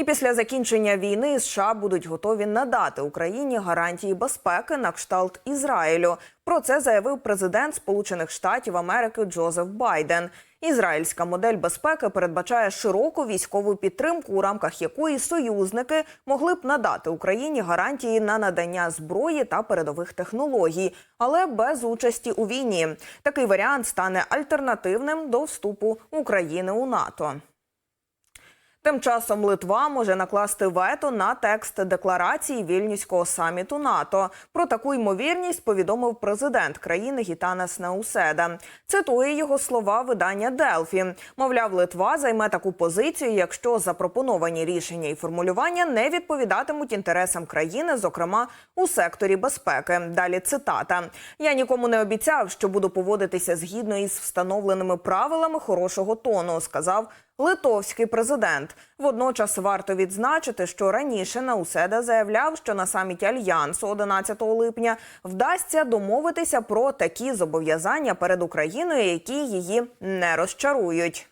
І після закінчення війни США будуть готові надати Україні гарантії безпеки на кшталт Ізраїлю. Про це заявив президент Сполучених Штатів Америки Джозеф Байден. Ізраїльська модель безпеки передбачає широку військову підтримку, у рамках якої союзники могли б надати Україні гарантії на надання зброї та передових технологій, але без участі у війні. Такий варіант стане альтернативним до вступу України у НАТО. Тим часом Литва може накласти вето на текст декларації вільнюського саміту НАТО. Про таку ймовірність повідомив президент країни Гітанас Неуседа. Цитує його слова видання Делфі. Мовляв, Литва займе таку позицію, якщо запропоновані рішення і формулювання не відповідатимуть інтересам країни, зокрема у секторі безпеки. Далі цитата: Я нікому не обіцяв, що буду поводитися згідно із встановленими правилами хорошого тону, сказав. Литовський президент водночас варто відзначити, що раніше Науседа заявляв, що на саміті альянсу 11 липня вдасться домовитися про такі зобов'язання перед Україною, які її не розчарують.